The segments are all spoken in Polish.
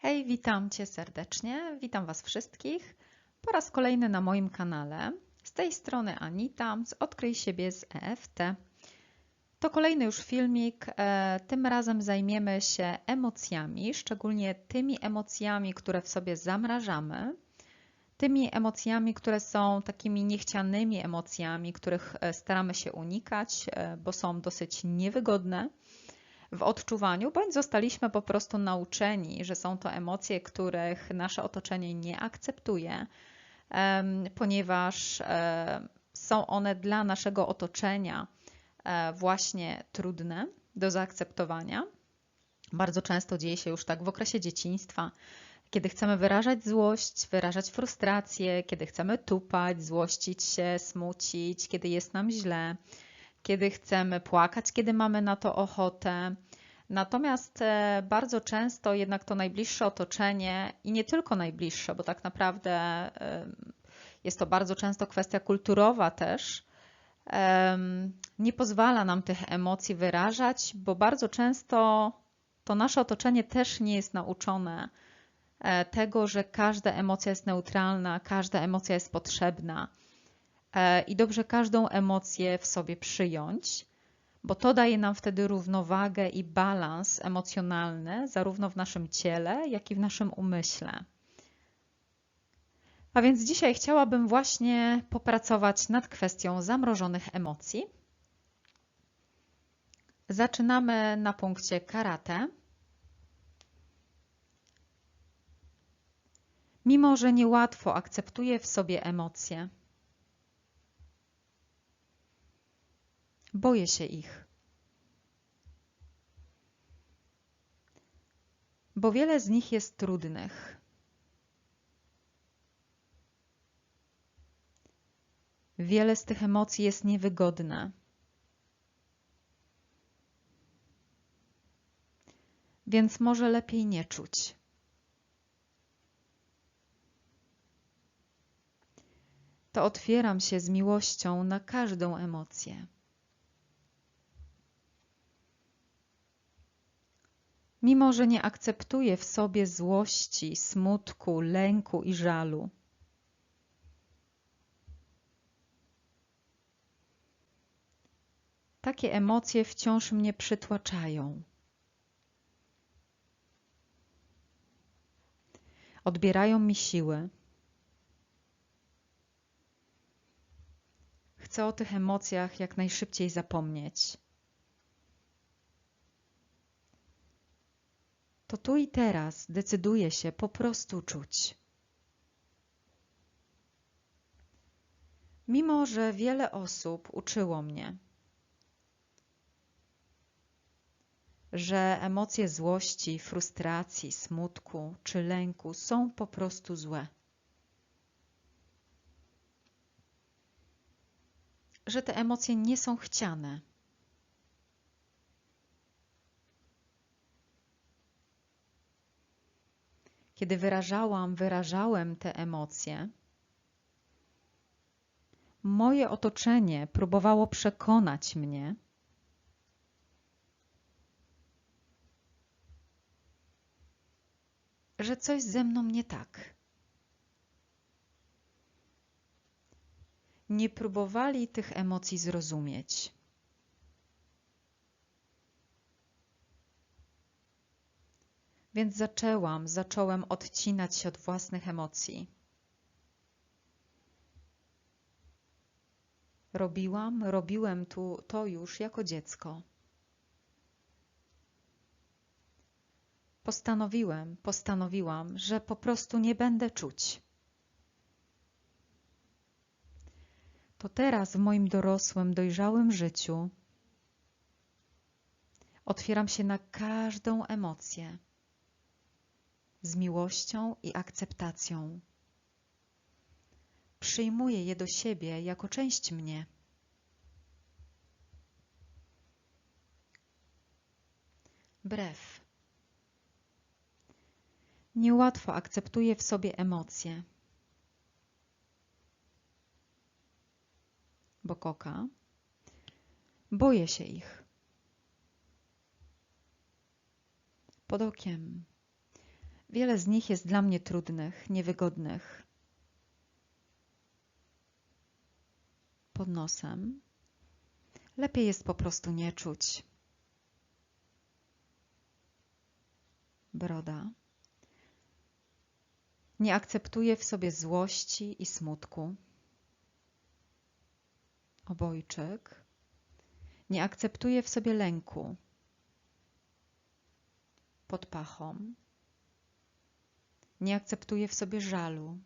Hej, witam Cię serdecznie, witam Was wszystkich. Po raz kolejny na moim kanale. Z tej strony Anita z Odkryj siebie z EFT. To kolejny już filmik, e, tym razem zajmiemy się emocjami, szczególnie tymi emocjami, które w sobie zamrażamy, tymi emocjami, które są takimi niechcianymi emocjami, których e, staramy się unikać, e, bo są dosyć niewygodne w odczuwaniu, bądź zostaliśmy po prostu nauczeni, że są to emocje, których nasze otoczenie nie akceptuje, ponieważ są one dla naszego otoczenia e, właśnie trudne do zaakceptowania. Bardzo często dzieje się już tak w okresie dzieciństwa, kiedy chcemy wyrażać złość, wyrażać frustrację, kiedy chcemy tupać, złościć się, smucić, kiedy jest nam źle kiedy chcemy płakać, kiedy mamy na to ochotę. Natomiast e, bardzo często jednak to najbliższe otoczenie i nie tylko najbliższe, bo tak naprawdę e, jest to bardzo często kwestia kulturowa też, nie pozwala nam tych emocji wyrażać, bo bardzo często to nasze otoczenie też nie jest nauczone e, tego, że każda emocja jest neutralna, każda emocja jest potrzebna. E, i dobrze każdą emocję w sobie przyjąć, bo to daje nam wtedy równowagę i balans emocjonalny, zarówno w naszym ciele, jak i w naszym umyśle. A więc dzisiaj chciałabym właśnie popracować nad kwestią zamrożonych emocji. Zaczynamy na punkcie karate. Mimo, że niełatwo akceptuję w sobie emocje, Boję się ich. Bo wiele z nich jest trudnych. Wiele z tych emocji jest niewygodne. Więc może lepiej nie czuć. To otwieram się z miłością na każdą emocję. Mimo że nie akceptuje w sobie złości, smutku, lęku i żalu. Takie emocje wciąż mnie przytłaczają. Odbierają mi siły. Chcę o tych emocjach jak najszybciej zapomnieć. To tu i teraz decyduje się po prostu czuć. Mimo, że wiele osób uczyło mnie, że emocje złości, frustracji, smutku czy lęku są po prostu złe. Że te emocje nie są chciane. Kiedy wyrażałam, wyrażałem te emocje, moje otoczenie próbowało przekonać mnie, że coś ze mną nie tak. Nie próbowali tych emocji zrozumieć. Więc zaczęłam, zacząłem odcinać się od własnych emocji. Robiłam, robiłem tu to już jako dziecko. Postanowiłem, postanowiłam, że po prostu nie będę czuć. To teraz w moim dorosłym, dojrzałym życiu otwieram się na każdą emocję z miłością i akceptacją. Przyjmuję je do siebie jako część mnie. Brew. Niełatwo akceptuję w sobie emocje. Bo koka. Boję się ich. Pod okiem Wiele z nich jest dla mnie trudnych, niewygodnych. Pod nosem. Lepiej jest po prostu nie czuć. Broda. Nie akceptuję w sobie złości i smutku. Obojczyk. Nie akceptuję w sobie lęku. Pod pachą. Nie akceptuję w sobie żalu.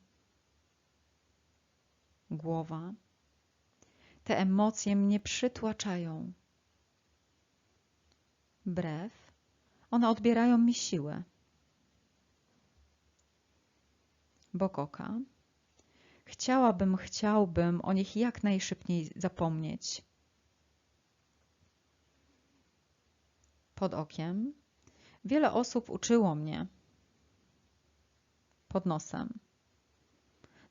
Głowa. Te emocje mnie przytłaczają. Brew. One odbierają mi siłę. Bok oka. Chciałabym, chciałbym o nich jak najszybciej zapomnieć. Pod okiem. Wiele osób uczyło mnie. Pod nosem.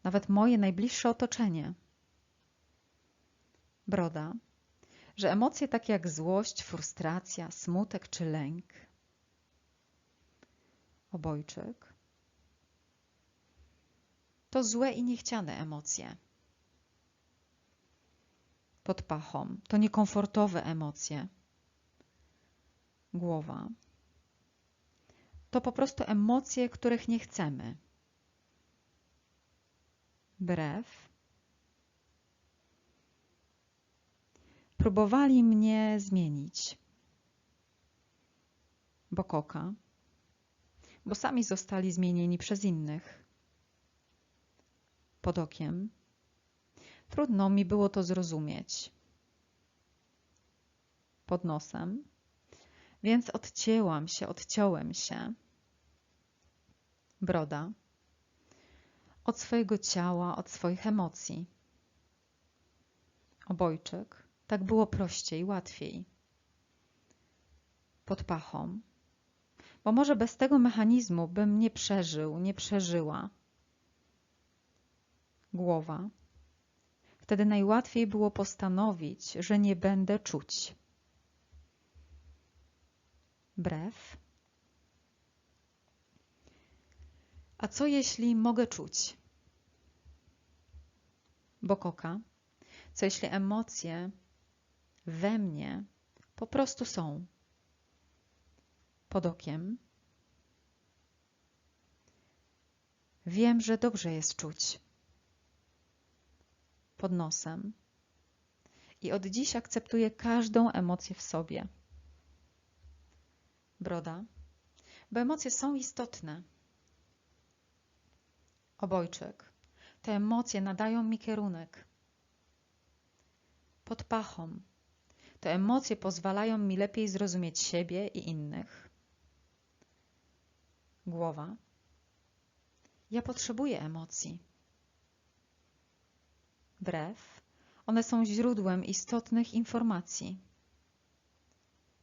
Nawet moje najbliższe otoczenie. Broda. Że emocje takie jak złość, frustracja, smutek czy lęk. Obojczyk. To złe i niechciane emocje. Pod pachą. To niekomfortowe emocje. Głowa. To po prostu emocje, których nie chcemy. Brew. Próbowali mnie zmienić. Bokoka. Bo sami zostali zmienieni przez innych. Pod okiem. Trudno mi było to zrozumieć. Pod nosem. Więc odcięłam się, odciąłem się. Broda. Od swojego ciała, od swoich emocji. Obojczyk. Tak było prościej, łatwiej. Pod pachą. Bo może bez tego mechanizmu bym nie przeżył, nie przeżyła. Głowa. Wtedy najłatwiej było postanowić, że nie będę czuć. Brew. A co jeśli mogę czuć? Bokoka. Co jeśli emocje we mnie po prostu są? Pod okiem. Wiem, że dobrze jest czuć. Pod nosem. I od dziś akceptuję każdą emocję w sobie broda, bo emocje są istotne. Obojczyk. Te emocje nadają mi kierunek. Pod pachą. Te emocje pozwalają mi lepiej zrozumieć siebie i innych. Głowa. Ja potrzebuję emocji. Brew. One są źródłem istotnych informacji.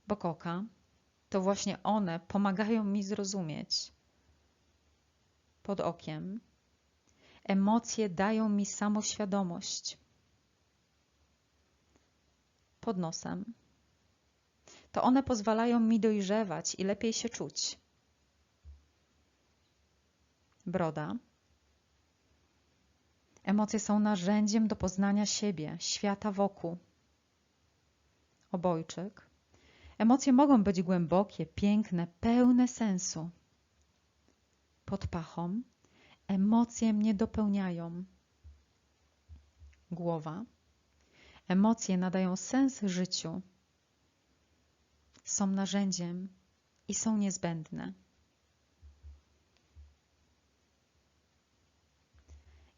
Bokoka to właśnie one pomagają mi zrozumieć. Pod okiem emocje dają mi samoświadomość. Pod nosem to one pozwalają mi dojrzewać i lepiej się czuć. Broda. Emocje są narzędziem do poznania siebie, świata wokół. Obojczyk Emocje mogą być głębokie, piękne, pełne sensu. Pod pachą emocje mnie dopełniają. Głowa. Emocje nadają sens życiu. Są narzędziem i są niezbędne.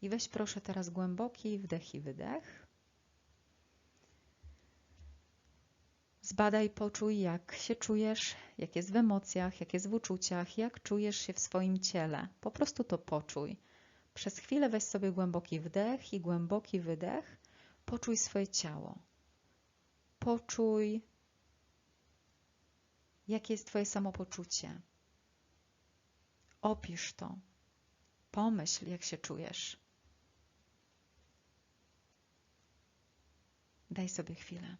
I weź proszę teraz głęboki wdech i wydech. Zbadaj, poczuj, jak się czujesz, jak jest w emocjach, jak jest w uczuciach, jak czujesz się w swoim ciele. Po prostu to poczuj. Przez chwilę weź sobie głęboki wdech i głęboki wydech. Poczuj swoje ciało. Poczuj, jakie jest Twoje samopoczucie. Opisz to. Pomyśl, jak się czujesz. Daj sobie chwilę.